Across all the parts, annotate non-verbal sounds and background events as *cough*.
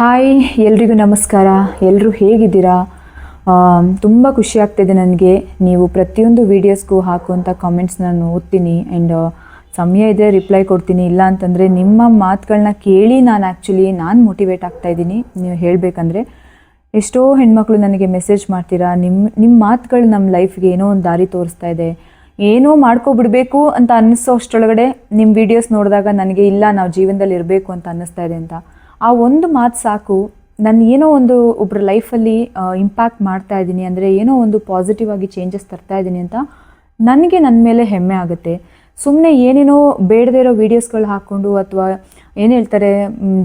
Hi ಎಲ್ರಿಗೂ ನಮಸ್ಕಾರ. ಎಲ್ಲರೂ ಹೇಗಿದ್ದೀರಾ? ತುಂಬ ಖುಷಿ ಆಗ್ತಿದೆ ನನಗೆ. ನೀವು ಪ್ರತಿಯೊಂದು ವೀಡಿಯೋಸ್ಗೂ ಹಾಕುವಂಥ ಕಾಮೆಂಟ್ಸ್ ನಾನು ಓದ್ತೀನಿ ಆ್ಯಂಡ್ ಸಮಯ ಇದೆ ರಿಪ್ಲೈ ಕೊಡ್ತೀನಿ. ಇಲ್ಲ ಅಂತಂದರೆ ನಿಮ್ಮ ಮಾತುಗಳನ್ನ ಕೇಳಿ ನಾನು ಆ್ಯಕ್ಚುಲಿ ನಾನು ಮೋಟಿವೇಟ್ ಆಗ್ತಾ ಇದ್ದೀನಿ. ನೀವು ಹೇಳಬೇಕಂದ್ರೆ ಎಷ್ಟೋ ಹೆಣ್ಮಕ್ಳು ನನಗೆ ಮೆಸೇಜ್ ಮಾಡ್ತೀರಾ. ನಿಮ್ಮ ನಿಮ್ಮ ಮಾತುಗಳು ನಮ್ಮ ಲೈಫ್ಗೆ ಏನೋ ಒಂದು ದಾರಿ ತೋರಿಸ್ತಾ ಇದೆ. ಏನೋ ಮಾಡ್ಕೊಬಿಡಬೇಕು ಅಂತ ಅನ್ನಿಸೋ ಅಷ್ಟರೊಳಗಡೆ ನಿಮ್ಮ ವೀಡಿಯೋಸ್ ನೋಡಿದಾಗ ನನಗೆ ಇಲ್ಲ, ನಾವು ಜೀವನದಲ್ಲಿ ಇರಬೇಕು ಅಂತ ಅನ್ನಿಸ್ತಾ ಇದೆ ಅಂತ. ಆ ಒಂದು ಮಾತು ಸಾಕು. ನಾನು ಏನೋ ಒಂದು ಒಬ್ಬರ ಲೈಫಲ್ಲಿ ಇಂಪ್ಯಾಕ್ಟ್ ಮಾಡ್ತಾ ಇದ್ದೀನಿ ಅಂದರೆ ಏನೋ ಒಂದು ಪಾಸಿಟಿವ್ ಆಗಿ ಚೇಂಜಸ್ ತರ್ತಾ ಇದ್ದೀನಿ ಅಂತ ನನಗೆ ನನ್ನ ಮೇಲೆ ಹೆಮ್ಮೆ ಆಗುತ್ತೆ. ಸುಮ್ಮನೆ ಏನೇನೋ ಬೇಡದೇ ಇರೋ ವೀಡಿಯೋಸ್ಗಳು ಹಾಕ್ಕೊಂಡು ಅಥವಾ ಏನು ಹೇಳ್ತಾರೆ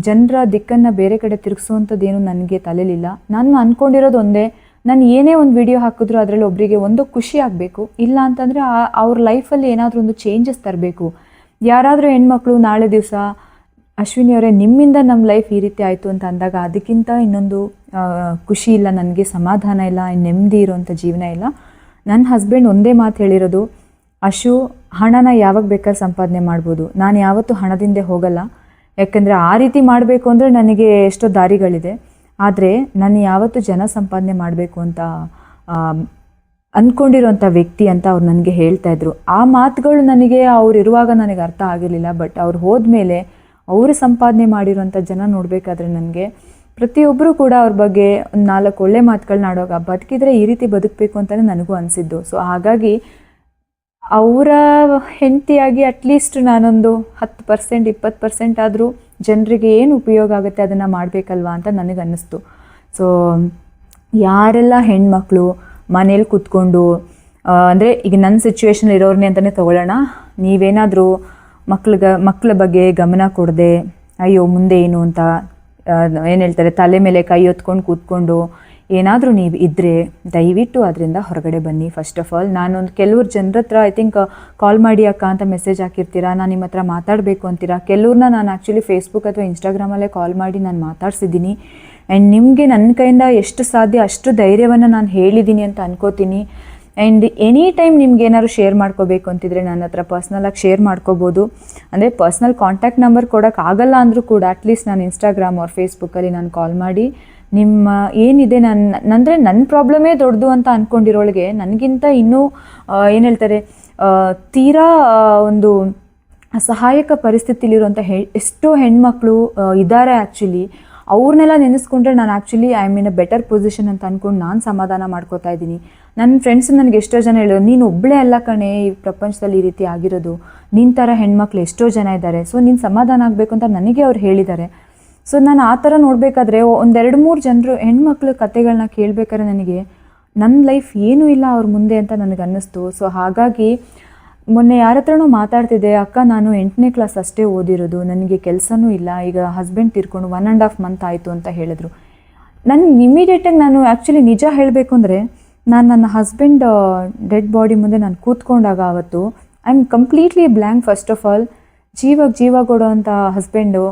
ಜನರ ದಿಕ್ಕನ್ನು ಬೇರೆ ಕಡೆ ತಿರುಗಿಸುವಂಥದ್ದೇನು ನನಗೆ ತಲೆಲಿಲ್ಲ. ನಾನು ಅಂದ್ಕೊಂಡಿರೋದು ಒಂದೇ, ನಾನು ಏನೇ ಒಂದು ವಿಡಿಯೋ ಹಾಕಿದ್ರು ಅದರಲ್ಲಿ ಒಬ್ಬರಿಗೆ ಒಂದು ಖುಷಿ ಆಗಬೇಕು. ಇಲ್ಲ ಅಂತಂದರೆ ಅವ್ರ ಲೈಫಲ್ಲಿ ಏನಾದರೂ ಒಂದು ಚೇಂಜಸ್ ತರಬೇಕು. ಯಾರಾದರೂ ಹೆಣ್ಮಕ್ಳು ನಾಳೆ ದಿವಸ ಅಶ್ವಿನಿ ಅವರೇ, ನಿಮ್ಮಿಂದ ನಮ್ಮ ಲೈಫ್ ಈ ರೀತಿ ಆಯಿತು ಅಂತ ಅಂದಾಗ ಅದಕ್ಕಿಂತ ಇನ್ನೊಂದು ಖುಷಿ ಇಲ್ಲ, ನನಗೆ ಸಮಾಧಾನ ಇಲ್ಲ, ನೆಮ್ಮದಿ ಇರೋವಂಥ ಜೀವನ ಇಲ್ಲ. ನನ್ನ ಹಸ್ಬೆಂಡ್ ಒಂದೇ ಮಾತು ಹೇಳಿರೋದು, ಅಶು, ಹಣನ ಯಾವಾಗ ಬೇಕಾದ್ರೆ ಸಂಪಾದನೆ ಮಾಡ್ಬೋದು. ನಾನು ಯಾವತ್ತೂ ಹಣದಿಂದ ಹೋಗಲ್ಲ. ಯಾಕಂದರೆ ಆ ರೀತಿ ಮಾಡಬೇಕು ಅಂದರೆ ನನಗೆ ಎಷ್ಟೋ ದಾರಿಗಳಿದೆ. ಆದರೆ ನಾನು ಯಾವತ್ತೂ ಜನ ಸಂಪಾದನೆ ಮಾಡಬೇಕು ಅಂತ ಅಂದ್ಕೊಂಡಿರೋಂಥ ವ್ಯಕ್ತಿ ಅಂತ ಅವ್ರು ನನಗೆ ಹೇಳ್ತಾಯಿದ್ರು ಆ ಮಾತುಗಳು ನನಗೆ ಅವ್ರು ಇರುವಾಗ ನನಗೆ ಅರ್ಥ ಆಗಿರಲಿಲ್ಲ ಬಟ್ ಅವ್ರು ಹೋದ್ಮೇಲೆ ಅವರು ಸಂಪಾದನೆ ಮಾಡಿರುವಂಥ ಜನ ನೋಡಬೇಕಾದ್ರೆ ನನಗೆ ಪ್ರತಿಯೊಬ್ಬರು ಕೂಡ ಅವ್ರ ಬಗ್ಗೆ ಒಂದು ನಾಲ್ಕು ಒಳ್ಳೆ ಮಾತುಗಳನ್ನ ಆಡೋಗ ಬದುಕಿದ್ರೆ ಈ ರೀತಿ ಬದುಕಬೇಕು ಅಂತಲೇ ನನಗೂ ಅನಿಸಿದ್ದು. ಸೊ ಹಾಗಾಗಿ ಅವರ ಹೆಂಡತಿಯಾಗಿ ಅಟ್ಲೀಸ್ಟ್ ನಾನೊಂದು ಹತ್ತು ಪರ್ಸೆಂಟ್ ಇಪ್ಪತ್ತು ಪರ್ಸೆಂಟ್ ಆದರೂ ಜನರಿಗೆ ಏನು ಉಪಯೋಗ ಆಗುತ್ತೆ ಅದನ್ನು ಮಾಡಬೇಕಲ್ವಾ ಅಂತ ನನಗೆ ಅನ್ನಿಸ್ತು. ಸೊ ಯಾರೆಲ್ಲ ಹೆಣ್ಮಕ್ಳು ಮನೇಲಿ ಕೂತ್ಕೊಂಡು ಅಂದರೆ ಈಗ ನನ್ನ ಸಿಚುವೇಶನ್ ಇರೋರನ್ನೇ ಅಂತಲೇ ತೊಗೊಳ್ಳೋಣ. ನೀವೇನಾದರೂ ಮಕ್ಳಿಗೆ ಮಕ್ಕಳ ಬಗ್ಗೆ ಗಮನ ಕೊಡದೆ, ಅಯ್ಯೋ, ಮುಂದೆ ಏನು ಅಂತ ಏನು ಹೇಳ್ತಾರೆ, ತಲೆ ಮೇಲೆ ಕೈ ಹೊತ್ಕೊಂಡು ಕೂತ್ಕೊಂಡು ಏನಾದರೂ ನೀವು ಇದ್ದರೆ ದಯವಿಟ್ಟು ಅದರಿಂದ ಹೊರಗಡೆ ಬನ್ನಿ. ಫಸ್ಟ್ ಆಫ್ ಆಲ್ ನಾನೊಂದು ಕೆಲವ್ರು ಜನರ ಹತ್ರ ಐ ಥಿಂಕ್ ಕಾಲ್ ಮಾಡಿ ಅಕ್ಕ ಅಂತ ಮೆಸೇಜ್ ಹಾಕಿರ್ತೀರಾ, ನಾನು ನಿಮ್ಮ ಹತ್ರ ಮಾತಾಡಬೇಕು ಅಂತೀರಾ? ಕೆಲವ್ರನ್ನ ನಾನು ಆ್ಯಕ್ಚುಲಿ ಫೇಸ್ಬುಕ್ ಅಥವಾ ಇನ್ಸ್ಟಾಗ್ರಾಮಲ್ಲೇ ಕಾಲ್ ಮಾಡಿ ನಾನು ಮಾತಾಡ್ಸಿದ್ದೀನಿ. ಆ್ಯಂಡ್ ನಿಮಗೆ ನನ್ನ ಕೈಯಿಂದ ಎಷ್ಟು ಸಾಧ್ಯ ಅಷ್ಟು ಧೈರ್ಯವನ್ನು ನಾನು ಹೇಳಿದ್ದೀನಿ ಅಂತ ಅನ್ಕೋತೀನಿ. ಆ್ಯಂಡ್ ಎನಿ ಟೈಮ್ ನಿಮ್ಗೆ ಏನಾದ್ರು ಶೇರ್ ಮಾಡ್ಕೋಬೇಕು ಅಂತಿದ್ರೆ ನನ್ನ ಹತ್ರ ಪರ್ಸ್ನಲಾಗಿ ಶೇರ್ ಮಾಡ್ಕೋಬೋದು. ಅಂದರೆ ಪರ್ಸ್ನಲ್ ಕಾಂಟ್ಯಾಕ್ಟ್ ನಂಬರ್ ಕೊಡೋಕ್ಕಾಗಲ್ಲ ಅಂದರೂ ಕೂಡ ಅಟ್ಲೀಸ್ಟ್ ನಾನು ಇನ್ಸ್ಟಾಗ್ರಾಮ್ ಅವ್ರ ಫೇಸ್ಬುಕ್ಕಲ್ಲಿ ನಾನು ಕಾಲ್ ಮಾಡಿ. ನಿಮ್ಮ ಏನಿದೆ ನನ್ನ ಅಂದರೆ ನನ್ನ ಪ್ರಾಬ್ಲಮೇ ದೊಡ್ಡದು ಅಂತ ಅಂದ್ಕೊಂಡಿರೋಳಿಗೆ ನನಗಿಂತ ಇನ್ನೂ ಏನು ಹೇಳ್ತಾರೆ ತೀರಾ ಒಂದು ಸಹಾಯಕ ಪರಿಸ್ಥಿತಿಲಿರುವಂಥ ಹೆ, ಎಷ್ಟೋ ಹೆಣ್ಮಕ್ಳು ಇದ್ದಾರೆ ಆ್ಯಕ್ಚುಲಿ ಅವ್ರನ್ನೆಲ್ಲ ನೆನೆಸ್ಕೊಂಡ್ರೆ ನಾನು actually I mean a better position ಅಂತ ಅಂದ್ಕೊಂಡು ನಾನು ಸಮಾಧಾನ ಮಾಡ್ಕೋತಾ ಇದ್ದೀನಿ. ನನ್ನ ಫ್ರೆಂಡ್ಸ್ ನನಗೆ ಎಷ್ಟೋ ಜನ ಹೇಳೋದು ನೀನು ಒಬ್ಬಳೇ ಅಲ್ಲ ಕಣೆ ಈ ಪ್ರಪಂಚದಲ್ಲಿ ಈ ರೀತಿ ಆಗಿರೋದು. ನಿನ್ನ ಥರ ಹೆಣ್ಮಕ್ಳು ಎಷ್ಟೋ ಜನ ಇದ್ದಾರೆ. ಸೊ ನೀನು ಸಮಾಧಾನ ಆಗಬೇಕು ಅಂತ ನನಗೆ ಅವ್ರು ಹೇಳಿದ್ದಾರೆ. ಸೊ ನಾನು ಆ ಥರ ನೋಡಬೇಕಾದ್ರೆ ಒಂದೆರಡು ಮೂರು ಜನರು ಹೆಣ್ಮಕ್ಳ ಕತೆಗಳನ್ನ ಕೇಳಬೇಕಾದ್ರೆ ನನಗೆ ನನ್ನ ಲೈಫ್ ಏನೂ ಇಲ್ಲ ಅವ್ರ ಮುಂದೆ ಅಂತ ನನಗೆ ಅನ್ನಿಸ್ತು. ಸೊ ಹಾಗಾಗಿ ಮೊನ್ನೆ ಯಾರ ಹತ್ರನೂ ಮಾತಾಡ್ತಿದ್ದೆ, ಅಕ್ಕ, ನಾನು ಎಂಟನೇ ಕ್ಲಾಸ್ ಅಷ್ಟೇ ಓದಿರೋದು. ನನಗೆ ಕೆಲಸನೂ ಇಲ್ಲ. ಈಗ ಹಸ್ಬೆಂಡ್ ತಿರ್ಕೊಂಡು ಒನ್ ಆ್ಯಂಡ್ ಹಾಫ್ ಮಂತ್ ಆಯಿತು ಅಂತ ಹೇಳಿದ್ರು. ನನ್ನ ಇಮಿಡಿಯೇಟಾಗಿ ನಾನು ಆ್ಯಕ್ಚುಲಿ ನಿಜ ಹೇಳಬೇಕು ಅಂದರೆ ನಾನು ನನ್ನ ಹಸ್ಬೆಂಡ್ ಡೆಡ್ ಬಾಡಿ ಮುಂದೆ ನಾನು ಕೂತ್ಕೊಂಡಾಗ ಆವತ್ತು I am completely blank first of all ಜೀವಾಗ ಜೀವ ಕೊಡೋವಂಥ ಹಸ್ಬೆಂಡು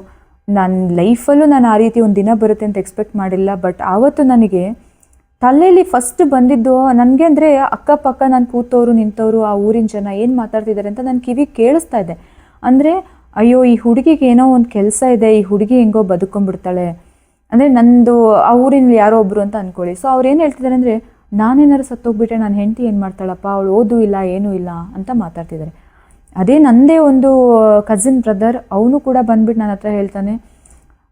ನನ್ನ ಲೈಫಲ್ಲೂ ನಾನು ಆ ರೀತಿ ಒಂದು ದಿನ ಬರುತ್ತೆ ಅಂತ ಎಕ್ಸ್ಪೆಕ್ಟ್ ಮಾಡಿಲ್ಲ ಬಟ್ ಆವತ್ತು ನನಗೆ ತಲೆಯಲ್ಲಿ ಫಸ್ಟ್ ಬಂದಿದ್ದು, ನನಗೆ ಅಂದರೆ ಅಕ್ಕಪಕ್ಕ ನಾನು ಕೂತವರು ನಿಂತವರು ಆ ಊರಿನ ಜನ ಏನು ಮಾತಾಡ್ತಿದ್ದಾರೆ ಅಂತ ನನ್ನ ಕಿವಿ ಕೇಳಿಸ್ತಾ ಇದೆ. ಅಂದರೆ, ಅಯ್ಯೋ, ಈ ಹುಡುಗಿಗೆ ಏನೋ ಒಂದು ಕೆಲಸ ಇದೆ, ಈ ಹುಡುಗಿ ಹೆಂಗೋ ಬದುಕೊಂಡ್ಬಿಡ್ತಾಳೆ. ಅಂದರೆ ನಂದು, ಆ ಊರಿನಲ್ಲಿ ಯಾರೋ ಒಬ್ಬರು ಅಂತ ಅಂದ್ಕೊಳ್ಳಿ ಸೊ ಅವ್ರು ಏನು ಹೇಳ್ತಿದ್ದಾರೆ ಅಂದರೆ ನಾನೇನಾದ್ರು ಸತ್ತೋಗ್ಬಿಟ್ರೆ ನನ್ನ ಹೆಂಡತಿ ಏನು ಮಾಡ್ತಾಳಪ್ಪ? ಅವಳು ಓದು ಇಲ್ಲ, ಏನೂ ಇಲ್ಲ ಅಂತ ಮಾತಾಡ್ತಿದ್ದಾರೆ. ಅದೇ ನಂದೇ ಒಂದು ಕಸಿನ್ ಬ್ರದರ್ ಅವನು ಕೂಡ ಬಂದ್ಬಿಟ್ಟು ನನ್ನ ಹತ್ರ ಹೇಳ್ತಾನೆ,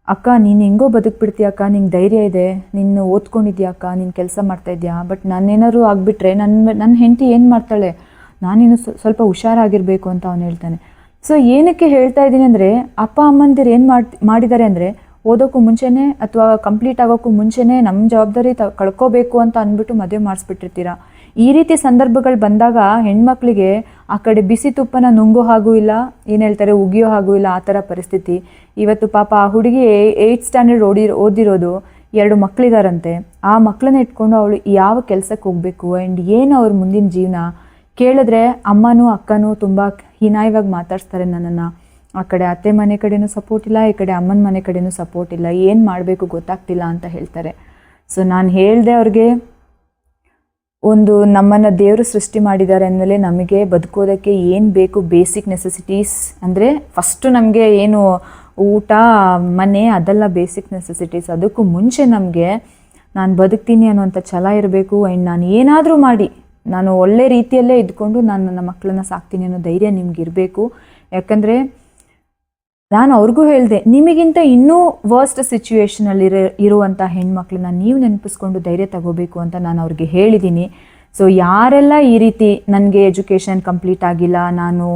ಅಕ್ಕ, ನೀನು ಹೆಂಗೋ ಬದುಕ್ಬಿಡ್ತೀಯ ಅಕ್ಕ? ನಿಂಗೆ ಧೈರ್ಯ ಇದೆ. ನೀನು ಓದ್ಕೊಂಡಿದ್ಯಾ ಅಕ್ಕ? ನೀನು ಕೆಲಸ ಮಾಡ್ತಾ ಇದೆಯಾ? ಬಟ್ ನಾನೇನಾದ್ರು ಆಗಿಬಿಟ್ರೆ ನನ್ನ ನನ್ನ ಹೆಂಡತಿ ಏನು ಮಾಡ್ತಾಳೆ? ನಾನಿನ್ನು ಸ್ವ- ಸ್ವಲ್ಪ ಹುಷಾರಾಗಿರಬೇಕು, ಅಂತ ಅವನು ಹೇಳ್ತಾನೆ. ಸೊ ಏನಕ್ಕೆ ಹೇಳ್ತಾ ಇದ್ದೀನಿ ಅಂದರೆ, ಅಪ್ಪ, ಅಮ್ಮಂದಿರು ಏನು ಮಾಡಿ, ಮಾಡಿದ್ದಾರೆ ಅಂದರೆ ಓದೋಕ್ಕೂ ಮುಂಚೆನೇ ಅಥವಾ ಕಂಪ್ಲೀಟ್ ಆಗೋಕ್ಕೂ ಮುಂಚೆನೇ ನಮ್ಮ ಜವಾಬ್ದಾರಿ ತ, ಕಳ್ಕೋಬೇಕು ಅಂತ ಅಂದ್ಬಿಟ್ಟು ಮದುವೆ ಮಾಡಿಸ್ಬಿಟ್ಟಿರ್ತೀರ? ಈ ರೀತಿ ಸಂದರ್ಭಗಳು ಬಂದಾಗ ಹೆಣ್ಮಕ್ಳಿಗೆ ಆ ಕಡೆ ಬಿಸಿ ತುಪ್ಪನ ನುಂಗೋ ಹಾಗೂ ಇಲ್ಲ, ಏನು ಹೇಳ್ತಾರೆ, ಉಗಿಯೋ ಹಾಗೂ ಇಲ್ಲ, ಆ ಥರ ಪರಿಸ್ಥಿತಿ. ಇವತ್ತು ಪಾಪ ಆ ಹುಡುಗಿ ಏಯ್ಟ್ ಸ್ಟ್ಯಾಂಡರ್ಡ್ ಓಡಿ, ಓದಿರೋದು ಎರಡು ಮಕ್ಕಳಿದಾರಂತೆ ಆ ಮಕ್ಕಳನ್ನ ಇಟ್ಕೊಂಡು ಅವಳು ಯಾವ ಕೆಲಸಕ್ಕೆ ಹೋಗಬೇಕು ಆ್ಯಂಡ್ ಏನು ಅವ್ರ ಮುಂದಿನ ಜೀವನ? ಕೇಳಿದ್ರೆ ಅಮ್ಮನೂ ಅಕ್ಕನೂ ತುಂಬ ಹೀನಾಯವಾಗಿ ಮಾತಾಡ್ಸ್ತಾರೆ ನನ್ನನ್ನು. ಆ ಕಡೆ ಅತ್ತೆ ಮನೆ ಕಡೆನೂ ಸಪೋರ್ಟ್ ಇಲ್ಲ, ಈ ಕಡೆ ಅಮ್ಮನ ಮನೆ ಕಡೆನೂ ಸಪೋರ್ಟ್ ಇಲ್ಲ, ಏನು ಮಾಡಬೇಕು ಗೊತ್ತಾಗ್ತಿಲ್ಲ ಅಂತ ಹೇಳ್ತಾರೆ. ಸೊ ನಾನು ಹೇಳಿದೆ ಅವ್ರಿಗೆ, ಒಂದು ನಮ್ಮನ್ನು ದೇವರು ಸೃಷ್ಟಿ ಮಾಡಿದ್ದಾರೆ ಅಂದಮೇಲೆ ನಮಗೆ ಬದುಕೋದಕ್ಕೆ ಏನು ಬೇಕು ಬೇಸಿಕ್ ನೆಸೆಸಿಟೀಸ್ ಅಂದರೆ ಫಸ್ಟು ನಮಗೆ ಏನು ಊಟ, ಮನೆ, ಅದೆಲ್ಲ ಬೇಸಿಕ್ ನೆಸೆಸಿಟೀಸ್ ಅದಕ್ಕೂ ಮುಂಚೆ ನಮಗೆ ನಾನು ಬದುಕ್ತೀನಿ ಅನ್ನೋಂಥ ಛಲ ಇರಬೇಕು ಆ್ಯಂಡ್ ನಾನು ಏನಾದರೂ ಮಾಡಿ, ನಾನು ಒಳ್ಳೆ ರೀತಿಯಲ್ಲೇ ಇದ್ಕೊಂಡು ನಾನು ನನ್ನ ಮಕ್ಕಳನ್ನ ಸಾಕ್ತೀನಿ ಅನ್ನೋ ಧೈರ್ಯ ನಿಮ್ಗೆ ಇರಬೇಕು ಯಾಕಂದರೆ ನಾನು ಅವ್ರಿಗೂ ಹೇಳಿದೆ, ನಿಮಗಿಂತ ಇನ್ನೂ ವರ್ಸ್ಟ್ ಸಿಚುವೇಶನಲ್ಲಿ ಇರೋ ಇರುವಂಥ ಹೆಣ್ಮಕ್ಳನ್ನ ನೀವು ನೆನಪಿಸ್ಕೊಂಡು ಧೈರ್ಯ ತಗೋಬೇಕು ಅಂತ ನಾನು ಅವ್ರಿಗೆ ಹೇಳಿದ್ದೀನಿ ಸೊ ಯಾರೆಲ್ಲ ಈ ರೀತಿ ನನಗೆ ಎಜುಕೇಷನ್ ಕಂಪ್ಲೀಟ್ ಆಗಿಲ್ಲ, ನಾನು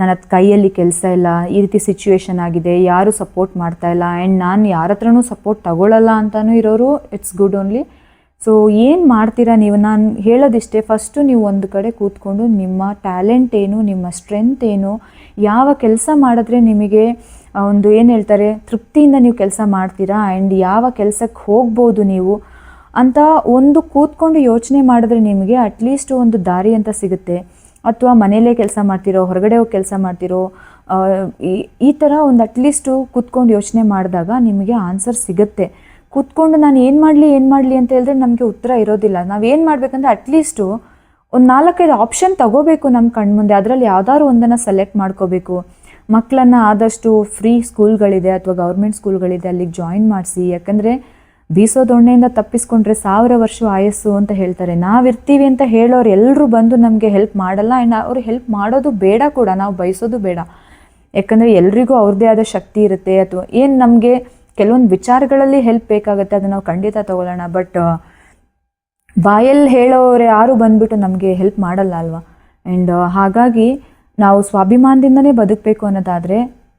ನನ್ನ ಕೈಯಲ್ಲಿ ಕೆಲಸ ಇಲ್ಲ, ಈ ರೀತಿ ಸಿಚುವೇಶನ್ ಆಗಿದೆ, ಯಾರು ಸಪೋರ್ಟ್ ಮಾಡ್ತಾ ಇಲ್ಲ ಆ್ಯಂಡ್ ನಾನು ಯಾರ ಹತ್ರನೂ ಸಪೋರ್ಟ್ ತಗೊಳ್ಳಲ್ಲ ಅಂತಲೂ ಇರೋರು ಇಟ್ಸ್ ಗುಡ್ ಓನ್ಲಿ ಸೊ ಏನು ಮಾಡ್ತೀರಾ ನೀವು? ನಾನು ಹೇಳೋದಿಷ್ಟೇ ಫಸ್ಟು ನೀವು ಒಂದು ಕಡೆ ಕೂತ್ಕೊಂಡು ನಿಮ್ಮ ಟ್ಯಾಲೆಂಟ್ ಏನು, ನಿಮ್ಮ ಸ್ಟ್ರೆಂತ್ ಏನು, ಯಾವ ಕೆಲಸ ಮಾಡಿದ್ರೆ ನಿಮಗೆ ಒಂದು ಏನು ಹೇಳ್ತಾರೆ, ತೃಪ್ತಿಯಿಂದ ನೀವು ಕೆಲಸ ಮಾಡ್ತೀರಾ ಆ್ಯಂಡ್ ಯಾವ ಕೆಲಸಕ್ಕೆ ಹೋಗ್ಬೋದು ನೀವು ಅಂತ ಒಂದು ಕೂತ್ಕೊಂಡು ಯೋಚನೆ ಮಾಡಿದ್ರೆ ನಿಮಗೆ ಅಟ್ಲೀಸ್ಟ್ ಒಂದು ದಾರಿ ಅಂತ ಸಿಗುತ್ತೆ. ಅಥವಾ ಮನೆಯಲ್ಲೇ ಕೆಲಸ ಮಾಡ್ತಿರೋ, ಹೊರಗಡೆ ಹೋಗಿ ಕೆಲಸ ಮಾಡ್ತಿರೋ ಈ- ಥರ ಒಂದು ಅಟ್ಲೀಸ್ಟು ಕೂತ್ಕೊಂಡು ಯೋಚನೆ ಮಾಡಿದಾಗ ನಿಮಗೆ ಆನ್ಸರ್ ಸಿಗುತ್ತೆ. ಕೂತ್ಕೊಂಡು ನಾನು ಏನು ಮಾಡಲಿ ಏನು ಮಾಡಲಿ ಅಂತ ಹೇಳಿದ್ರೆ ನಮಗೆ ಉತ್ತರ ಇರೋದಿಲ್ಲ. ನಾವು ಏನು ಮಾಡಬೇಕಂದ್ರೆ ಅಟ್ಲೀಸ್ಟು ಒಂದು ನಾಲ್ಕೈದು ಆಪ್ಷನ್ ತಗೋಬೇಕು ನಮ್ಮ ಕಣ್ಮುಂದೆ. ಅದರಲ್ಲಿ ಯಾವುದಾದ್ರು ಒಂದನ್ನು ಸೆಲೆಕ್ಟ್ ಮಾಡ್ಕೋಬೇಕು. ಮಕ್ಕಳನ್ನು ಆದಷ್ಟು ಫ್ರೀ ಸ್ಕೂಲ್ಗಳಿದೆ ಅಥವಾ ಗೌರ್ಮೆಂಟ್ ಸ್ಕೂಲ್ಗಳಿದೆ ಅಲ್ಲಿಗೆ ಜಾಯಿನ್ ಮಾಡಿಸಿ, ಯಾಕಂದರೆ ಬೀಸೋ ದೊಣ್ಣೆಯಿಂದ ತಪ್ಪಿಸ್ಕೊಂಡ್ರೆ ಸಾವಿರ ವರ್ಷ ಆಯಸ್ಸು ಅಂತ ಹೇಳ್ತಾರೆ. ನಾವಿರ್ತೀವಿ ಅಂತ ಹೇಳೋರು ಎಲ್ಲರೂ ಬಂದು ನಮಗೆ ಹೆಲ್ಪ್ ಮಾಡಲ್ಲ ಆ್ಯಂಡ್ ಅವ್ರು ಹೆಲ್ಪ್ ಮಾಡೋದು ಬೇಡ ಕೂಡ, ನಾವು ಬಯಸೋದು ಬೇಡ. ಯಾಕಂದರೆ ಎಲ್ರಿಗೂ ಅವ್ರದ್ದೇ ಆದ ಶಕ್ತಿ ಇರುತ್ತೆ, ಅಥವಾ ಏನು ನಮಗೆ ಕೆಲವೊಂದು ವಿಚಾರಗಳಲ್ಲಿ ಹೆಲ್ಪ್ ಬೇಕಾಗುತ್ತೆ, ಅದನ್ನು ನಾವು ಖಂಡಿತ ತಗೊಳ್ಳೋಣ. ಬಟ್ ಬಾಯಲ್ಲಿ ಹೇಳೋರು ಯಾರು ಬಂದುಬಿಟ್ಟು ನಮಗೆ ಹೆಲ್ಪ್ ಮಾಡಲ್ಲ ಅಲ್ವಾ? ಆ್ಯಂಡ್ ಹಾಗಾಗಿ ನಾವು ಸ್ವಾಭಿಮಾನದಿಂದನೇ ಬದುಕಬೇಕು ಅನ್ನೋದಾದರೆ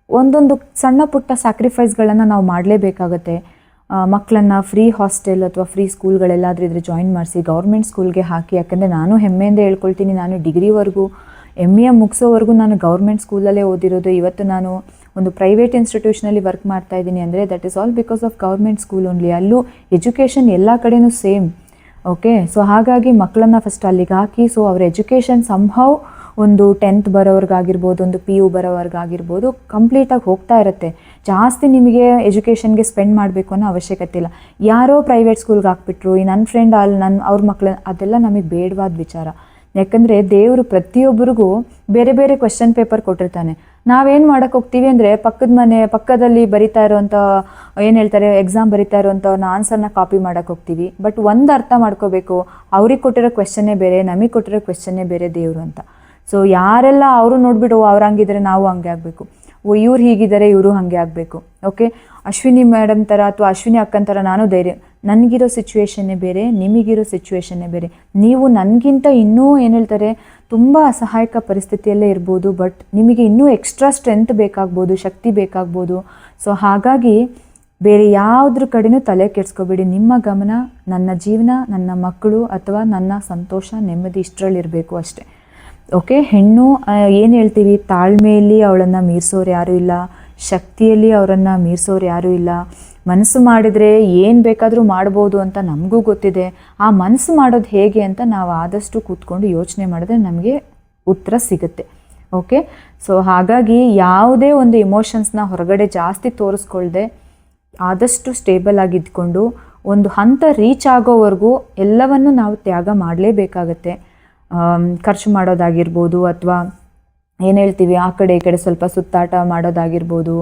ಒಂದೊಂದು ಸಣ್ಣ ಪುಟ್ಟ ಸ್ಯಾಕ್ರಿಫೈಸ್ಗಳನ್ನು ನಾವು ಮಾಡಲೇಬೇಕಾಗತ್ತೆ. ಮಕ್ಕಳನ್ನು ಫ್ರೀ ಹಾಸ್ಟೆಲ್ ಅಥವಾ ಫ್ರೀ ಸ್ಕೂಲ್ಗಳೆಲ್ಲಾದರೂ ಇದ್ರೆ ಜಾಯಿನ್ ಮಾಡಿಸಿ ಗೌರ್ಮೆಂಟ್ ಸ್ಕೂಲ್ಗೆ ಹಾಕಿ, ಯಾಕಂದರೆ ನಾನು ಹೆಮ್ಮೆಯಿಂದ ಹೇಳ್ಕೊಳ್ತೀನಿ, ನಾನು ಡಿಗ್ರಿವರೆಗೂ ಎಂ ಎ ಮುಗಿಸೋವರೆಗೂ ನಾನು ಗೌರ್ಮೆಂಟ್ ಸ್ಕೂಲಲ್ಲೇ ಓದಿರೋದು. ಇವತ್ತು ನಾನು ಒಂದು ಪ್ರೈವೇಟ್ ಇನ್ಸ್ಟಿಟ್ಯೂಷನಲ್ಲಿ ವರ್ಕ್ ಮಾಡ್ತಾ ಇದ್ದೀನಿ ಅಂದರೆ that is all because of government school only ಅಲ್ಲೂ ಎಜುಕೇಷನ್ ಎಲ್ಲ ಕಡೆಯೂ ಸೇಮ್ ಓಕೆ ಸೊ ಹಾಗಾಗಿ ಮಕ್ಕಳನ್ನ ಫಸ್ಟ್ ಅಲ್ಲಿಗೆ ಹಾಕಿ ಸೊ ಅವರ ಎಜುಕೇಷನ್ ಸಂಭವ್ ಒಂದು ಟೆಂತ್ ಬರೋರ್ಗಾಗಿರ್ಬೋದು ಒಂದು ಪಿ ಯು ಬರೋವ್ರಿಗಾಗಿರ್ಬೋದು ಕಂಪ್ಲೀಟಾಗಿ ಹೋಗ್ತಾ ಇರುತ್ತೆ. ಜಾಸ್ತಿ ನಿಮಗೆ ಎಜುಕೇಷನ್ಗೆ ಸ್ಪೆಂಡ್ ಮಾಡಬೇಕು ಅನ್ನೋ ಅವಶ್ಯಕತೆ ಇಲ್ಲ. ಯಾರೋ ಪ್ರೈವೇಟ್ ಸ್ಕೂಲ್ಗೆ ಹಾಕ್ಬಿಟ್ರು, ಈ ನನ್ನ ಫ್ರೆಂಡ್ ಅಲ್ಲಿ ನನ್ನ ಅವ್ರ ಮಕ್ಕಳು ಅದೆಲ್ಲ ನಮಗೆ ಬೇಡವಾದ ವಿಚಾರ. ಯಾಕಂದರೆ ದೇವರು ಪ್ರತಿಯೊಬ್ಬರಿಗೂ ಬೇರೆ ಬೇರೆ ಕ್ವೆಶನ್ ಪೇಪರ್ ಕೊಟ್ಟಿರ್ತಾನೆ. ನಾವೇನು ಮಾಡೋಕ್ಕೆ ಹೋಗ್ತೀವಿ ಅಂದರೆ ಪಕ್ಕದ ಮನೆ, ಪಕ್ಕದಲ್ಲಿ ಬರಿತಾ ಇರೋವಂಥ ಏನು ಹೇಳ್ತಾರೆ ಎಕ್ಸಾಮ್ ಬರಿತಾ ಇರೋಂಥವ್ನ ಆನ್ಸರ್ನ ಕಾಪಿ ಮಾಡೋಕ್ಕೆ ಹೋಗ್ತೀವಿ. ಬಟ್ ಒಂದು ಅರ್ಥ ಮಾಡ್ಕೋಬೇಕು, ಅವ್ರಿಗೆ ಕೊಟ್ಟಿರೋ ಕ್ವೆಶನ್ನೇ ಬೇರೆ, ನಮಗೆ ಕೊಟ್ಟಿರೋ ಕ್ವೆಶನ್ನೇ ಬೇರೆ ದೇವರು ಅಂತ. ಸೊ ಯಾರೆಲ್ಲ ಅವರು ನೋಡಿಬಿಟ್ಟು ಅವ್ರು ಹಂಗಿದ್ರೆ ನಾವು ಹಂಗೆ ಆಗಬೇಕು. ಓ, ಇವ್ರು ಹೀಗಿದ್ದಾರೆ, ಇವರು ಹಾಗೆ ಆಗಬೇಕು. ಓಕೆ ಅಶ್ವಿನಿ ಮೇಡಮ್ ಥರ ಅಥವಾ ಅಶ್ವಿನಿ ಅಕ್ಕನ ಥರ ನಾನು ಧೈರ್ಯ. ನನಗಿರೋ ಸಿಚುವೇಶನ್ನೇ ಬೇರೆ, ನಿಮಗಿರೋ ಸಿಚುವೇಶನ್ನೇ ಬೇರೆ. ನೀವು ನನಗಿಂತ ಇನ್ನೂ, ಏನು ಹೇಳ್ತಾರೆ, ತುಂಬ ಅಸಹಾಯಕ ಪರಿಸ್ಥಿತಿಯಲ್ಲೇ ಇರ್ಬೋದು ಬಟ್ ನಿಮಗೆ ಇನ್ನೂ ಎಕ್ಸ್ಟ್ರಾ ಸ್ಟ್ರೆಂತ್ ಬೇಕಾಗ್ಬೋದು, ಶಕ್ತಿ ಬೇಕಾಗ್ಬೋದು. ಸೊ ಹಾಗಾಗಿ ಬೇರೆ ಯಾವುದ್ರ ಕಡೆನೂ ತಲೆ ಕೆಡಿಸ್ಕೋಬೇಡಿ. ನಿಮ್ಮ ಗಮನ, ನನ್ನ ಜೀವನ, ನನ್ನ ಮಕ್ಕಳು ಅಥವಾ ನನ್ನ ಸಂತೋಷ, ನೆಮ್ಮದಿ ಇಷ್ಟರಲ್ಲಿರಬೇಕು ಅಷ್ಟೇ. ಓಕೆ ಹೆಣ್ಣು ಏನು ಹೇಳ್ತೀವಿ? ತಾಳ್ಮೆಯಲ್ಲಿ ಅವಳನ್ನು ಮೀರಿಸೋರು ಯಾರೂ ಇಲ್ಲ. ಶಕ್ತಿಯಲ್ಲಿ ಅವರನ್ನು ಮೀರಿಸೋರು ಯಾರೂ ಇಲ್ಲ. ಮನಸ್ಸು ಮಾಡಿದರೆ ಏನು ಬೇಕಾದರೂ ಮಾಡ್ಬೋದು ಅಂತ ನಮಗೂ ಗೊತ್ತಿದೆ. ಆ ಮನಸ್ಸು ಮಾಡೋದು ಹೇಗೆ ಅಂತ ನಾವು ಆದಷ್ಟು ಕೂತ್ಕೊಂಡು ಯೋಚನೆ ಮಾಡಿದ್ರೆ ನಮಗೆ ಉತ್ತರ ಸಿಗುತ್ತೆ. ಓಕೆ ಸೊ ಹಾಗಾಗಿ ಯಾವುದೇ ಒಂದು ಇಮೋಷನ್ಸ್ನ ಹೊರಗಡೆ ಜಾಸ್ತಿ ತೋರಿಸ್ಕೊಳ್ದೆ ಆದಷ್ಟು ಸ್ಟೇಬಲ್ ಆಗಿ ಇದ್ಕೊಂಡು ಒಂದು ಹಂತ ರೀಚ್ ಆಗೋವರೆಗೂ ಎಲ್ಲವನ್ನು ನಾವು ತ್ಯಾಗ ಮಾಡಲೇಬೇಕಾಗತ್ತೆ. ಖರ್ಚು ಮಾಡೋದಾಗಿರ್ಬೋದು ಅಥವಾ ಏನು ಹೇಳ್ತೀವಿ, ಆ ಕಡೆ ಈ ಕಡೆ ಸ್ವಲ್ಪ ಸುತ್ತಾಟ ಮಾಡೋದಾಗಿರ್ಬೋದು.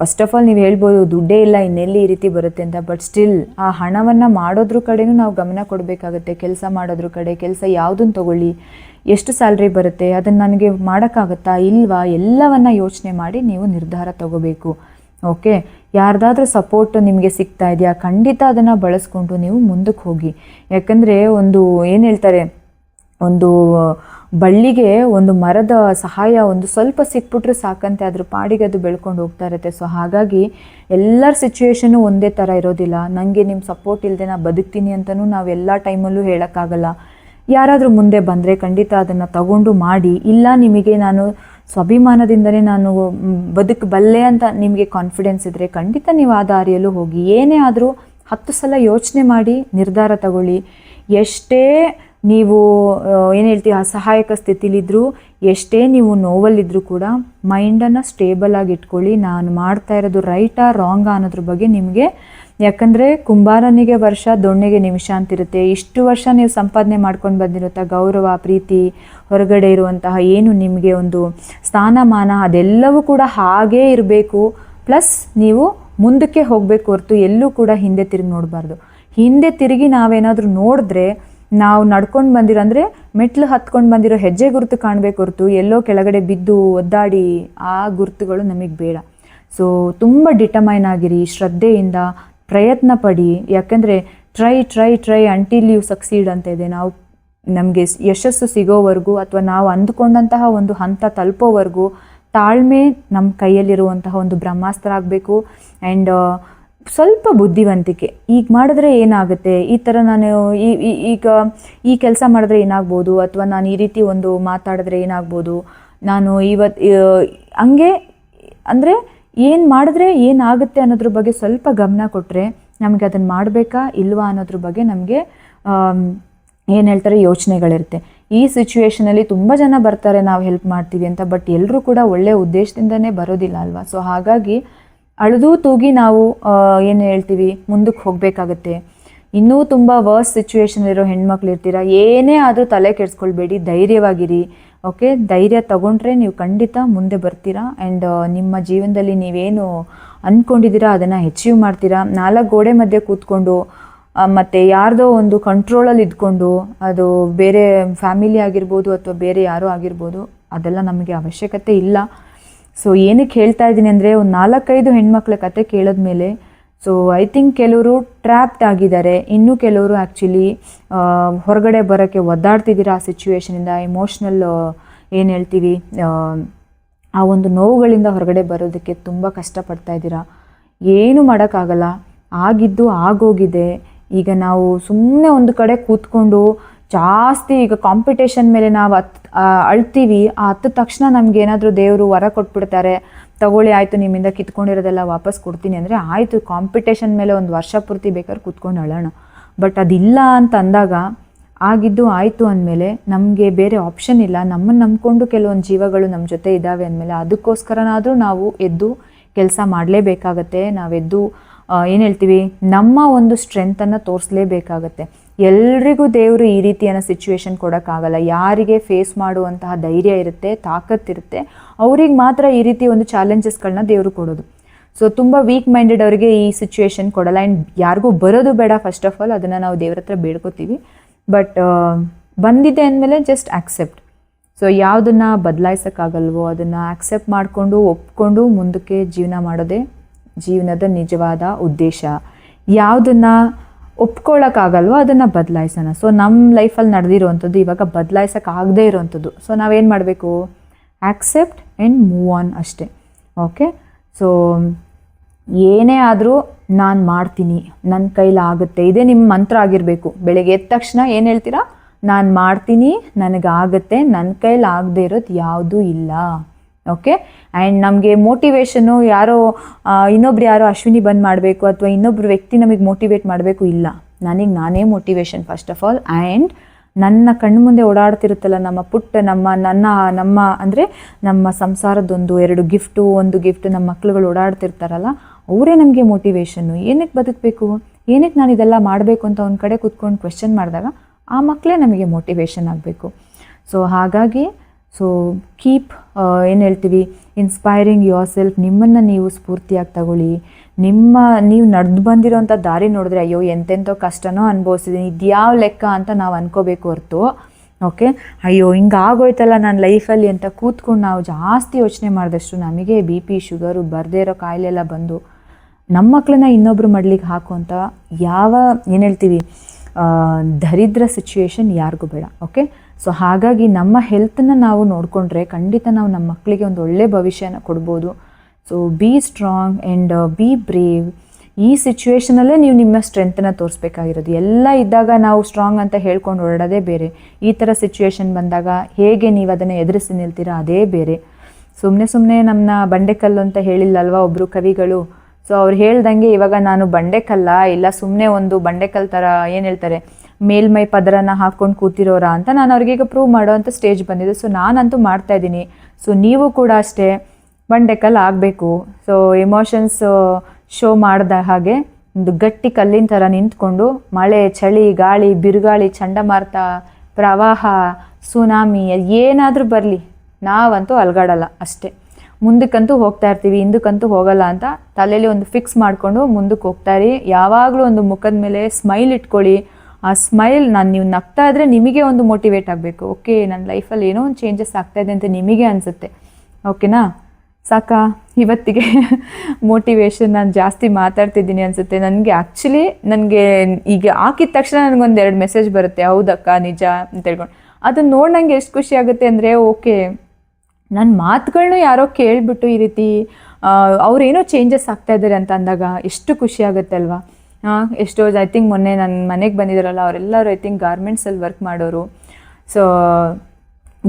ಫಸ್ಟ್ ಆಫ್ ಆಲ್ ನೀವು ಹೇಳ್ಬೋದು, ದುಡ್ಡೇ ಇಲ್ಲ, ಇನ್ನೆಲ್ಲಿ ಈ ರೀತಿ ಬರುತ್ತೆ ಅಂತ ಬಟ್ ಸ್ಟಿಲ್ ಆ ಹಣವನ್ನು ಮಾಡೋದ್ರ ಕಡೆನೂ ನಾವು ಗಮನ ಕೊಡಬೇಕಾಗತ್ತೆ. ಕೆಲಸ ಮಾಡೋದ್ರ ಕಡೆ, ಕೆಲಸ ಯಾವುದನ್ನು ತಗೊಳ್ಳಿ. ಎಷ್ಟು ಸ್ಯಾಲ್ರಿ ಬರುತ್ತೆ ಅದನ್ನು ನನಗೆ ಮಾಡೋಕ್ಕಾಗತ್ತಾ, ಇಲ್ವಾ, ಎಲ್ಲವನ್ನು ಯೋಚನೆ ಮಾಡಿ ನೀವು ನಿರ್ಧಾರ ತಗೋಬೇಕು. ಓಕೆ ಯಾರ್ದಾದ್ರೂ ಸಪೋರ್ಟ್ ನಿಮಗೆ ಸಿಗ್ತಾ ಇದೆಯಾ, ಖಂಡಿತ ಅದನ್ನು ಬಳಸ್ಕೊಂಡು ನೀವು ಮುಂದಕ್ಕೆ ಹೋಗಿ. ಯಾಕಂದರೆ ಒಂದು, ಏನು ಹೇಳ್ತಾರೆ ಒಂದು ಬಳ್ಳಿಗೆ ಒಂದು ಮರದ ಸಹಾಯ ಒಂದು ಸ್ವಲ್ಪ ಸಿಕ್ಬಿಟ್ರೆ ಸಾಕಂತೆ, ಅದ್ರ ಪಾಡಿಗೆ ಅದು ಬೆಳ್ಕೊಂಡು ಹೋಗ್ತಾ ಇರುತ್ತೆ. ಸೊ, ಹಾಗಾಗಿ ಎಲ್ಲರ ಸಿಚುವೇಶನು ಒಂದೇ ಥರ ಇರೋದಿಲ್ಲ. ನನಗೆ ನಿಮ್ಮ ಸಪೋರ್ಟ್ ಇಲ್ಲದೆ ನಾನು ಬದುಕ್ತೀನಿ ಅಂತಲೂ ನಾವು ಎಲ್ಲ ಟೈಮಲ್ಲೂ ಹೇಳೋಕ್ಕಾಗಲ್ಲ. ಯಾರಾದರೂ ಮುಂದೆ ಬಂದರೆ ಖಂಡಿತ ಅದನ್ನು ತಗೊಂಡು ಮಾಡಿ. ಇಲ್ಲ ನಿಮಗೆ ನಾನು ಸ್ವಾಭಿಮಾನದಿಂದಲೇ ನಾನು ಬದುಕ್ ಬದುಕಬಲ್ಲೆ ಅಂತ ನಿಮಗೆ ಕಾನ್ಫಿಡೆನ್ಸ್ ಇದ್ದರೆ ಖಂಡಿತ ನೀವು ಆ ದಾರಿಯಲ್ಲೂ ಹೋಗಿ. ಏನೇ ಆದರೂ ಹತ್ತು ಸಲ ಯೋಚನೆ ಮಾಡಿ ನಿರ್ಧಾರ ತಗೊಳ್ಳಿ. ಎಷ್ಟೇ ನೀವು ಏನು ಹೇಳ್ತೀವಿ ಅಸಹಾಯಕ ಸ್ಥಿತಿಲಿದ್ದರೂ ಎಷ್ಟೇ ನೀವು ನೋವಲ್ಲಿದ್ದರೂ ಕೂಡ ಮೈಂಡನ್ನು ಸ್ಟೇಬಲ್ ಆಗಿ ಇಟ್ಕೊಳ್ಳಿ ನಾನು ಮಾಡ್ತಾ ಇರೋದು ರೈಟಾ, ರಾಂಗಾ ಅನ್ನೋದ್ರ ಬಗ್ಗೆ ನಿಮಗೆ, ಯಾಕಂದರೆ ಕುಂಬಾರನಿಗೆ ವರ್ಷ, ದೊಣ್ಣೆಗೆ ನಿಮಿಷ ಅಂತಿರುತ್ತೆ. ಇಷ್ಟು ವರ್ಷ ನೀವು ಸಂಪಾದನೆ ಮಾಡ್ಕೊಂಡು ಬಂದಿರುತ್ತಾ ಗೌರವ, ಪ್ರೀತಿ, ಹೊರಗಡೆ ಇರುವಂತಹ ಏನು ನಿಮಗೆ ಒಂದು ಸ್ಥಾನಮಾನ, ಅದೆಲ್ಲವೂ ಕೂಡ ಹಾಗೇ ಇರಬೇಕು. ಪ್ಲಸ್ ನೀವು ಮುಂದಕ್ಕೆ ಹೋಗಬೇಕು ಹೊರತು ಎಲ್ಲೂ ಕೂಡ ಹಿಂದೆ ತಿರುಗಿ ನೋಡಬಾರ್ದು. ಹಿಂದೆ ತಿರುಗಿ ನಾವೇನಾದರೂ ನೋಡಿದ್ರೆ ನಾವು ನಡ್ಕೊಂಡು ಬಂದಿರೋ ಅಂದರೆ ಮೆಟ್ಲು ಹತ್ಕೊಂಡು ಬಂದಿರೋ ಹೆಜ್ಜೆ ಗುರುತು ಕಾಣಬೇಕು ಹೊರತು ಎಲ್ಲೋ ಕೆಳಗಡೆ ಬಿದ್ದು ಒದ್ದಾಡಿ ಆ ಗುರುತುಗಳು ನಮಗೆ ಬೇಡ. ಸೊ ತುಂಬ ಡಿಟಮೈನ್ ಆಗಿರಿ, ಶ್ರದ್ಧೆಯಿಂದ ಪ್ರಯತ್ನ ಪಡಿ. ಯಾಕೆಂದರೆ try try try until you succeed ಅಂತ ಇದೆ. ನಾವು ನಮಗೆ ಯಶಸ್ಸು ಸಿಗೋವರೆಗೂ ಅಥವಾ ನಾವು ಅಂದುಕೊಂಡಂತಹ ಒಂದು ಹಂತ ತಲುಪೋವರೆಗೂ ತಾಳ್ಮೆ ನಮ್ಮ ಕೈಯಲ್ಲಿರುವಂತಹ ಒಂದು ಬ್ರಹ್ಮಾಸ್ತ್ರ ಆಗಬೇಕು. ಆ್ಯಂಡ್ ಸ್ವಲ್ಪ ಬುದ್ಧಿವಂತಿಕೆ. ಈಗ ಮಾಡಿದ್ರೆ ಏನಾಗುತ್ತೆ? ಈ ಥರ ನಾನು ಈ- ಈಗ ಈ ಕೆಲಸ ಮಾಡಿದ್ರೆ ಏನಾಗ್ಬೋದು? ಅಥವಾ ನಾನು ಈ ರೀತಿ ಒಂದು ಮಾತಾಡಿದ್ರೆ ಏನಾಗ್ಬೋದು? ನಾನು ಇವತ್ತು ಹಂಗೆ, ಅಂದರೆ ಏನು ಮಾಡಿದ್ರೆ ಏನಾಗುತ್ತೆ ಅನ್ನೋದ್ರ ಬಗ್ಗೆ ಸ್ವಲ್ಪ ಗಮನ ಕೊಟ್ಟರೆ ನಮಗೆ ಅದನ್ನು ಮಾಡಬೇಕಾ ಇಲ್ವಾ ಅನ್ನೋದ್ರ ಬಗ್ಗೆ ನಮಗೆ ಏನು ಹೇಳ್ತಾರೆ ಯೋಚನೆಗಳಿರುತ್ತೆ. ಈ ಸಿಚುವೇಶನಲ್ಲಿ ತುಂಬ ಜನ ಬರ್ತಾರೆ, ನಾವು ಹೆಲ್ಪ್ ಮಾಡ್ತೀವಿ ಅಂತ ಬಟ್ ಎಲ್ಲರೂ ಕೂಡ ಒಳ್ಳೆಯ ಉದ್ದೇಶದಿಂದನೇ ಬರೋದಿಲ್ಲ ಅಲ್ವಾ? ಸೊ ಹಾಗಾಗಿ ಅಳೆದು ತೂಗಿ ನಾವು ಏನು ಹೇಳ್ತೀವಿ ಮುಂದಕ್ಕೆ ಹೋಗಬೇಕಾಗತ್ತೆ. ಇನ್ನೂ ತುಂಬ ವರ್ಸ್ ಸಿಚುವೇಶನ್ ಇರೋ ಹೆಣ್ಮಕ್ಳು ಇರ್ತೀರ? ಏನೇ ಆದರೂ ತಲೆ ಕೆಡಿಸ್ಕೊಳ್ಬೇಡಿ, ಧೈರ್ಯವಾಗಿರಿ. ಓಕೆ ಧೈರ್ಯ ತಗೊಂಡ್ರೆ ನೀವು ಖಂಡಿತ ಮುಂದೆ ಬರ್ತೀರಾ. ಆ್ಯಂಡ್ ನಿಮ್ಮ ಜೀವನದಲ್ಲಿ ನೀವೇನು ಅಂದ್ಕೊಂಡಿದ್ದೀರಾ ಅದನ್ನು ಅಚೀವ್ ಮಾಡ್ತೀರಾ? ನಾಲ್ಕು ಗೋಡೆ ಮಧ್ಯೆ ಕೂತ್ಕೊಂಡು ಮತ್ತೆ ಯಾರ್ದೋ ಒಂದು ಕಂಟ್ರೋಲಲ್ಲಿ ಇದ್ಕೊಂಡು, ಅದು ಬೇರೆ ಫ್ಯಾಮಿಲಿ ಆಗಿರ್ಬೋದು ಅಥವಾ ಬೇರೆ ಯಾರೋ ಆಗಿರ್ಬೋದು, ಅದೆಲ್ಲ ನಮಗೆ ಅವಶ್ಯಕತೆ ಇಲ್ಲ. ಸೊ ಏನಕ್ಕೆ ಹೇಳ್ತಾ ಇದ್ದೀನಿ ಅಂದರೆ ಒಂದು ನಾಲ್ಕೈದು ಹೆಣ್ಮಕ್ಳ ಕತೆ ಕೇಳಿದ್ಮೇಲೆ ಸೊ ಐ ಥಿಂಕ್ ಕೆಲವರು ಟ್ರ್ಯಾಪ್ಡ್ ಆಗಿದ್ದಾರೆ. ಇನ್ನೂ ಕೆಲವರು ಆ್ಯಕ್ಚುಲಿ ಹೊರಗಡೆ ಬರೋಕ್ಕೆ ಒದ್ದಾಡ್ತಿದ್ದೀರಾ ಆ ಸಿಚುವೇಶನಿಂದ ಇಮೋಷ್ನಲ್ ಏನು ಹೇಳ್ತೀವಿ, ಆ ಒಂದು ನೋವುಗಳಿಂದ ಹೊರಗಡೆ ಬರೋದಕ್ಕೆ ತುಂಬ ಕಷ್ಟಪಡ್ತಾ ಇದ್ದೀರಾ? ಏನು ಮಾಡೋಕ್ಕಾಗಲ್ಲ. ಆಗಿದ್ದು ಆಗೋಗಿದೆ. ಈಗ ನಾವು ಸುಮ್ಮನೆ ಒಂದು ಕಡೆ ಕೂತ್ಕೊಂಡು ಜಾಸ್ತಿ ಈಗ ಕಾಂಪಿಟೇಷನ್ ಮೇಲೆ ನಾವು ಹತ್ ಅಳ್ತೀವಿ, ಆ ಹತ್ತ ತಕ್ಷಣ ನಮ್ಗೆ ಏನಾದರೂ ದೇವರು ವರ ಕೊಟ್ಬಿಡ್ತಾರೆ, ತಗೊಳ್ಳಿ, ಆಯಿತು, ನಿಮ್ಮಿಂದ ಕಿತ್ಕೊಂಡಿರೋದೆಲ್ಲ ವಾಪಸ್ ಕೊಡ್ತೀನಿ ಅಂದರೆ ಆಯಿತು ಕಾಂಪಿಟೇಷನ್ ಮೇಲೆ ಒಂದು ವರ್ಷ ಪೂರ್ತಿ ಬೇಕಾದ್ರೆ ಕುತ್ಕೊಂಡು ಅಳೋಣ. ಬಟ್ ಅದಿಲ್ಲ ಅಂತ ಅಂದಾಗ ಆಗಿದ್ದು ಆಯಿತು ಅಂದಮೇಲೆ ನಮಗೆ ಬೇರೆ ಆಪ್ಷನ್ ಇಲ್ಲ. ನಮ್ಮನ್ನು ನಂಬಿಕೊಂಡು ಕೆಲವೊಂದು ಜೀವಗಳು ನಮ್ಮ ಜೊತೆ ಇದ್ದಾವೆ ಅಂದಮೇಲೆ ಅದಕ್ಕೋಸ್ಕರನಾದರೂ ನಾವು ಎದ್ದು ಕೆಲಸ ಮಾಡಲೇಬೇಕಾಗತ್ತೆ. ನಾವೆದ್ದು ಏನು ಹೇಳ್ತೀವಿ, ನಮ್ಮ ಒಂದು ಸ್ಟ್ರೆಂತನ್ನು ತೋರಿಸಲೇಬೇಕಾಗತ್ತೆ. ಎಲ್ರಿಗೂ ದೇವರು ಈ ರೀತಿயான ಸಿಚುವೇಶನ್ ಕೊಡೋಕ್ಕಾಗಲ್ಲ. ಯಾರಿಗೆ ಫೇಸ್ ಮಾಡುವಂತಹ ಧೈರ್ಯ ಇರುತ್ತೆ ತಾಕತ್ತಿರುತ್ತೆ ಅವ್ರಿಗೆ ಮಾತ್ರ ಈ ರೀತಿ ಒಂದು ಚಾಲೆಂಜಸ್ಗಳನ್ನ ದೇವರು ಕೊಡೋದು. ಸೊ ತುಂಬ ವೀಕ್ ಮೈಂಡೆಡ್ ಅವರಿಗೆ ಈ ಸಿಚುವೇಶನ್ ಕೊಡಲ್ಲ. ಆ್ಯಂಡ್ ಯಾರಿಗೂ ಬರೋದು ಬೇಡ ಫಸ್ಟ್ ಆಫ್ ಆಲ್ ಅದನ್ನು ನಾವು ದೇವ್ರ ಹತ್ರ ಬೇಡ್ಕೋತೀವಿ. ಬಟ್ ಬಂದಿದೆ ಅಂದಮೇಲೆ ಜಸ್ಟ್ ಆಕ್ಸೆಪ್ಟ್ ಸೊ ಯಾವುದನ್ನು ಬದಲಾಯಿಸೋಕ್ಕಾಗಲ್ವೋ, ಅದನ್ನು ಆಕ್ಸೆಪ್ಟ್ ಮಾಡಿಕೊಂಡು, ಒಪ್ಕೊಂಡು ಮುಂದಕ್ಕೆ ಜೀವನ ಮಾಡೋದೇ ಜೀವನದ ನಿಜವಾದ ಉದ್ದೇಶ. ಯಾವುದನ್ನು ಒಪ್ಕೊಳ್ಳೋಕ್ಕಾಗಲ್ವೋ ಅದನ್ನು ಬದಲಾಯಿಸೋಣ. ಸೊ ನಮ್ಮ ಲೈಫಲ್ಲಿ ನಡೆದಿರುವಂಥದ್ದು ಇವಾಗ ಬದಲಾಯಿಸೋಕ್ಕಾಗದೇ ಇರೋವಂಥದ್ದು ಸೊ ನಾವೇನು ಮಾಡಬೇಕು? ಆ್ಯಕ್ಸೆಪ್ಟ್ ಆ್ಯಂಡ್ ಮೂವ್ ಆನ್ ಅಷ್ಟೇ. ಓಕೆ ಸೊ ಏನೇ ಆದರೂ ನಾನು ಮಾಡ್ತೀನಿ. ನನ್ನ ಕೈಲಾಗುತ್ತೆ ಇದೇ ನಿಮ್ಮ ಮಂತ್ರ ಆಗಿರಬೇಕು. ಬೆಳಗ್ಗೆ ಎದ್ದ ತಕ್ಷಣ ಏನು ಹೇಳ್ತೀರಾ? ನಾನು ಮಾಡ್ತೀನಿ, ನನಗಾಗುತ್ತೆ ನನ್ನ ಕೈಲಾಗದೇ ಇರೋದು ಯಾವುದೂ ಇಲ್ಲ. ಓಕೆ ಆ್ಯಂಡ್ ನಮಗೆ ಮೋಟಿವೇಶನ್ನು ಯಾರೋ ಇನ್ನೊಬ್ರು ಯಾರೋ ಅಶ್ವಿನಿ ಬಂದು ಮಾಡಬೇಕು ಅಥವಾ ಇನ್ನೊಬ್ಬರು ವ್ಯಕ್ತಿ ನಮಗೆ ಮೋಟಿವೇಟ್ ಮಾಡಬೇಕು ಇಲ್ಲ. ನನಗೆ ನಾನೇ motivation first of all and ನನ್ನ ಕಣ್ಣು ಮುಂದೆ ಓಡಾಡ್ತಿರುತ್ತಲ್ಲ ನಮ್ಮ ಪುಟ್ಟ, ನಮ್ಮ, ನನ್ನ, ನಮ್ಮ ಅಂದರೆ ನಮ್ಮ ಸಂಸಾರದೊಂದು ಎರಡು ಗಿಫ್ಟು ಒಂದು ಗಿಫ್ಟ್ ನಮ್ಮ ಮಕ್ಳುಗಳು ಓಡಾಡ್ತಿರ್ತಾರಲ್ಲ, ಅವರೇ ನಮಗೆ ಮೋಟಿವೇಶನ್ನು ಏನಕ್ಕೆ ಬದುಕಬೇಕು? ಏನಕ್ಕೆ ನಾನು ಇದೆಲ್ಲ ಮಾಡಬೇಕು ಅಂತ ಒಂದು ಕಡೆ ಕೂತ್ಕೊಂಡು ಕ್ವೆಶನ್ ಮಾಡಿದಾಗ ಆ ಮಕ್ಕಳೇ ನಮಗೆ ಮೋಟಿವೇಶನ್ ಆಗಬೇಕು. ಸೊ ಹಾಗಾಗಿ ಸೊ ಕೀಪ್ ಏನು ಹೇಳ್ತೀವಿ? ಇನ್ಸ್ಪೈರಿಂಗ್ ಯುವರ್ ಸೆಲ್ಫ್ ನಿಮ್ಮನ್ನು ನೀವು ಸ್ಫೂರ್ತಿಯಾಗಿ ತಗೊಳ್ಳಿ. ನಿಮ್ಮ, ನೀವು ನಡೆದು ಬಂದಿರೋಂಥ ದಾರಿ ನೋಡಿದ್ರೆ, ಅಯ್ಯೋ ಎಂತೆಂಥೋ ಕಷ್ಟನೋ ಅನುಭವಿಸಿದ್ದೀನಿ ಇದ್ಯಾವ ಲೆಕ್ಕ ಅಂತ ನಾವು ಅನ್ಕೋಬೇಕು ಹೊರತು. ಓಕೆ ಅಯ್ಯೋ, ಹಿಂಗೆ ಆಗೋಯ್ತಲ್ಲ ನನ್ನ ಲೈಫಲ್ಲಿ ಅಂತ ಕೂತ್ಕೊಂಡು ನಾವು ಜಾಸ್ತಿ ಯೋಚನೆ ಮಾಡಿದಷ್ಟು ನಮಗೆ ಬಿ ಪಿ, ಶುಗರು ಬರದೇ ಇರೋ ಕಾಯಿಲೆ ಎಲ್ಲ ಬಂದು ನಮ್ಮ ಮಕ್ಕಳನ್ನ ಇನ್ನೊಬ್ರು ಮಡ್ಲಿಕ್ಕೆ ಹಾಕುವಂಥ ಯಾವ, ಏನು ಹೇಳ್ತೀವಿ? ದರಿದ್ರ ಸಿಚುವೇಶನ್ ಯಾರಿಗೂ ಬೇಡ. ಓಕೆ ಸೊ ಹಾಗಾಗಿ ನಮ್ಮ ಹೆಲ್ತನ್ನ ನಾವು ನೋಡಿಕೊಂಡ್ರೆ ಖಂಡಿತ ನಾವು ನಮ್ಮ ಮಕ್ಕಳಿಗೆ ಒಂದು ಒಳ್ಳೆಯ ಭವಿಷ್ಯನ ಕೊಡ್ಬೋದು. So be strong and be brave ಈ ಸಿಚುವೇಷನಲ್ಲೇ ನೀವು ನಿಮ್ಮ ಸ್ಟ್ರೆಂತನ್ನು ತೋರಿಸ್ಬೇಕಾಗಿರೋದು. ಎಲ್ಲ ಇದ್ದಾಗ ನಾವು ಸ್ಟ್ರಾಂಗ್ ಅಂತ ಹೇಳ್ಕೊಂಡು ಓಡಾಡೋದೇ ಬೇರೆ. ಈ ಥರ ಸಿಚುವೇಶನ್ ಬಂದಾಗ ಹೇಗೆ ನೀವು ಅದನ್ನು ಎದುರಿಸಿ ನಿಲ್ತೀರಾ ಅದೇ ಬೇರೆ. ಸುಮ್ಮನೆ ಸುಮ್ಮನೆ ನಮ್ಮನ್ನ ಬಂಡೆಕಲ್ಲು ಅಂತ ಹೇಳಿಲ್ಲಲ್ವಾ ಒಬ್ಬರು ಕವಿಗಳು? ಸೊ ಅವ್ರು ಹೇಳ್ದಂಗೆ ಇವಾಗ ನಾನು ಬಂಡೆಕಲ್ಲ, ಇಲ್ಲ ಸುಮ್ಮನೆ ಒಂದು ಬಂಡೆಕಲ್ ಥರ ಏನು ಹೇಳ್ತಾರೆ? ಮೇಲ್ಮೈ ಪದರನ ಹಾಕ್ಕೊಂಡು ಕೂತಿರೋರ ಅಂತ ನಾನು ಅವ್ರಿಗೆ ಈಗ ಪ್ರೂವ್ ಅಂತ ಸ್ಟೇಜ್ ಬಂದಿದೆ. ಸೊ ನಾನಂತೂ ಮಾಡ್ತಾ ಇದ್ದೀನಿ. ಸೊ ನೀವು ಕೂಡ ಅಷ್ಟೇ ಬಂಡೆಕಲ್ ಆಗಬೇಕು. ಸೊ ಎಮೋಷನ್ಸ್ ಶೋ ಮಾಡಿದ ಹಾಗೆ ಒಂದು ಗಟ್ಟಿ ಕಲ್ಲಿನ ಥರ ನಿಂತ್ಕೊಂಡು ಮಳೆ, ಚಳಿ, ಗಾಳಿ, ಬಿರುಗಾಳಿ, ಚಂಡಮಾರುತ, ಪ್ರವಾಹ ಸುನಾಮಿ ಏನಾದರೂ ಬರಲಿ. ನಾವಂತೂ ಅಲ್ಗಾಡಲ್ಲ ಅಷ್ಟೇ. ಮುಂದಕ್ಕಂತೂ ಹೋಗ್ತಾ ಇರ್ತೀವಿ, ಹಿಂದಕ್ಕಂತೂ ಹೋಗಲ್ಲ ಅಂತ ತಲೆಯಲ್ಲಿ ಒಂದು ಫಿಕ್ಸ್ ಮಾಡಿಕೊಂಡು ಮುಂದಕ್ಕೆ ಹೋಗ್ತಾ ಇರಿ. ಯಾವಾಗಲೂ ಒಂದು ಮುಖದ ಮೇಲೆ ಸ್ಮೈಲ್ ಇಟ್ಕೊಳ್ಳಿ. ಆ ಸ್ಮೈಲ್ ನಾನು ನೀವು ನಗ್ತಾ ಇದ್ರೆ ನಿಮಗೆ ಒಂದು ಮೋಟಿವೇಟ್ ಆಗಬೇಕು. ಓಕೆ ನನ್ನ ಲೈಫಲ್ಲಿ ಏನೋ ಒಂದು ಚೇಂಜಸ್ ಆಗ್ತಾ ಇದೆ ಅಂತ ನಿಮಗೆ ಅನಿಸುತ್ತೆ. ಓಕೆನಾ ಸಾಕಾ? ಇವತ್ತಿಗೆ *laughs* ಮೋಟಿವೇಶನ್ ನಾನು ಜಾಸ್ತಿ ಮಾತಾಡ್ತಿದ್ದೀನಿ ಅನಿಸುತ್ತೆ. ನನಗೆ ಆ್ಯಕ್ಚುಲಿ ನನಗೆ ಈಗ ಹಾಕಿದ ತಕ್ಷಣ ನನಗೊಂದು ಎರಡು ಮೆಸೇಜ್ ಬರುತ್ತೆ. ಹೌದಕ್ಕ? ನಿಜ? ಅಂತ ಹೇಳ್ಕೊಂಡು. ಅದನ್ನ ನೋಡಿ ನನಗೆ ಎಷ್ಟು ಖುಷಿ ಆಗುತ್ತೆ ಅಂದರೆ ಓಕೆ ನನ್ನ ಮಾತುಗಳನ್ನೂ ಯಾರೋ ಕೇಳಿಬಿಟ್ಟು ಈ ರೀತಿ ಅವರೇನೋ ಚೇಂಜಸ್ ಆಗ್ತಾಯಿದ್ದಾರೆ ಅಂತ ಅಂದಾಗ ಎಷ್ಟು ಖುಷಿ ಆಗುತ್ತೆ ಅಲ್ವಾ? ಎಷ್ಟೋ ಐ ಥಿಂಕ್ ಮೊನ್ನೆ ನನ್ನ ಮನೆಗೆ ಬಂದಿದ್ದಾರಲ್ಲ ಅವರೆಲ್ಲರೂ ಐ ಥಿಂಕ್ ಗಾರ್ಮೆಂಟ್ಸಲ್ಲಿ ವರ್ಕ್ ಮಾಡೋರು. ಸೊ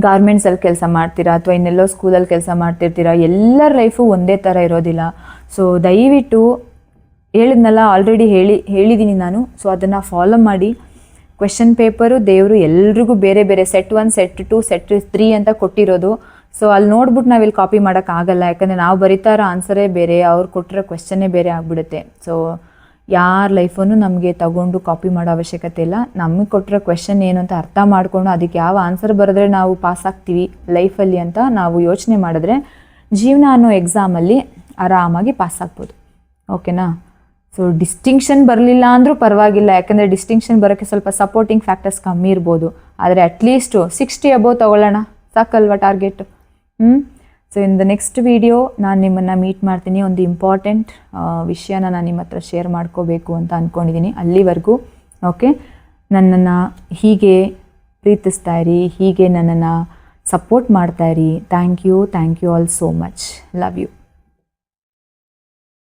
ಗಾರ್ಮೆಂಟ್ಸಲ್ಲಿ ಕೆಲಸ ಮಾಡ್ತೀರಾ? ಅಥವಾ ಇನ್ನೆಲ್ಲೋ ಸ್ಕೂಲಲ್ಲಿ ಕೆಲಸ ಮಾಡ್ತಿರ್ತೀರಾ? ಎಲ್ಲರ ಲೈಫು ಒಂದೇ ಥರ ಇರೋದಿಲ್ಲ. ಸೊ ದಯವಿಟ್ಟು ಹೇಳಿದ್ನಲ್ಲ ಆಲ್ರೆಡಿ ಹೇಳಿ ಹೇಳಿದ್ದೀನಿ ನಾನು. ಸೊ ಅದನ್ನು ಫಾಲೋ ಮಾಡಿ. ಕ್ವೆಶನ್ ಪೇಪರು ದೇವರು ಎಲ್ರಿಗೂ ಬೇರೆ ಬೇರೆ set one set two set three ಅಂತ ಕೊಟ್ಟಿರೋದು. ಸೊ ಅಲ್ಲಿ ನೋಡ್ಬಿಟ್ಟು ನಾವಿಲ್ಲಿ ಕಾಪಿ ಮಾಡೋಕ್ಕಾಗಲ್ಲ ಯಾಕಂದರೆ ನಾವು ಬರೀತಾ ಇರೋ ಆನ್ಸರೇ ಬೇರೆ, ಅವ್ರು ಕೊಟ್ಟಿರೋ ಕ್ವೆಶನ್ನೇ ಬೇರೆ ಆಗಿಬಿಡುತ್ತೆ. ಸೊ ಯಾರ ಲೈಫನ್ನು ನಮಗೆ ತಗೊಂಡು ಕಾಪಿ ಮಾಡೋ ಅವಶ್ಯಕತೆ ಇಲ್ಲ. ನಮಗೆ ಕೊಟ್ಟಿರೋ ಕ್ವೆಶನ್ ಏನು ಅಂತ ಅರ್ಥ ಮಾಡಿಕೊಂಡು ಅದಕ್ಕೆ ಯಾವ ಆನ್ಸರ್ ಬರೆದ್ರೆ ನಾವು ಪಾಸ್ ಆಗ್ತೀವಿ ಲೈಫಲ್ಲಿ ಅಂತ ನಾವು ಯೋಚನೆ ಮಾಡಿದ್ರೆ ಜೀವನ ಅನ್ನೋ ಎಕ್ಸಾಮಲ್ಲಿ ಆರಾಮಾಗಿ ಪಾಸ್ ಆಗ್ಬೋದು. ಓಕೆನಾ ಸೊ ಡಿಸ್ಟಿಂಕ್ಷನ್ ಬರಲಿಲ್ಲ ಅಂದರೂ ಪರವಾಗಿಲ್ಲ. ಯಾಕಂದರೆ ಡಿಸ್ಟಿಂಕ್ಷನ್ ಬರೋಕ್ಕೆ ಸ್ವಲ್ಪ ಸಪೋರ್ಟಿಂಗ್ ಫ್ಯಾಕ್ಟರ್ಸ್ ಕಮ್ಮಿ ಇರ್ಬೋದು. ಆದರೆ ಅಟ್ಲೀಸ್ಟು ಸಿಕ್ಸ್ಟಿ ಅಬೋವ್ ತೊಗೊಳ್ಳೋಣ. ಸಾಕಲ್ವಾ ಟಾರ್ಗೆಟ್ ಹ್ಞೂ so in the next video ನಾನು ನಿಮ್ಮನ್ನು ಮೀಟ್ ಮಾಡ್ತೀನಿ. ಒಂದು ಇಂಪಾರ್ಟೆಂಟ್ ವಿಷಯನ ನಾನು ನಿಮ್ಮ ಹತ್ರ ಶೇರ್ ಮಾಡ್ಕೋಬೇಕು ಅಂತ ಅಂದ್ಕೊಂಡಿದ್ದೀನಿ ಅಲ್ಲಿವರೆಗೂ. ಓಕೆ ನನ್ನನ್ನು ಹೀಗೆ ಪ್ರೀತಿಸ್ತಾ ಇರಿ, ಹೀಗೆ ನನ್ನನ್ನು ಸಪೋರ್ಟ್ ಮಾಡ್ತಾ ಇರಿ. Thank you thank you all so much love you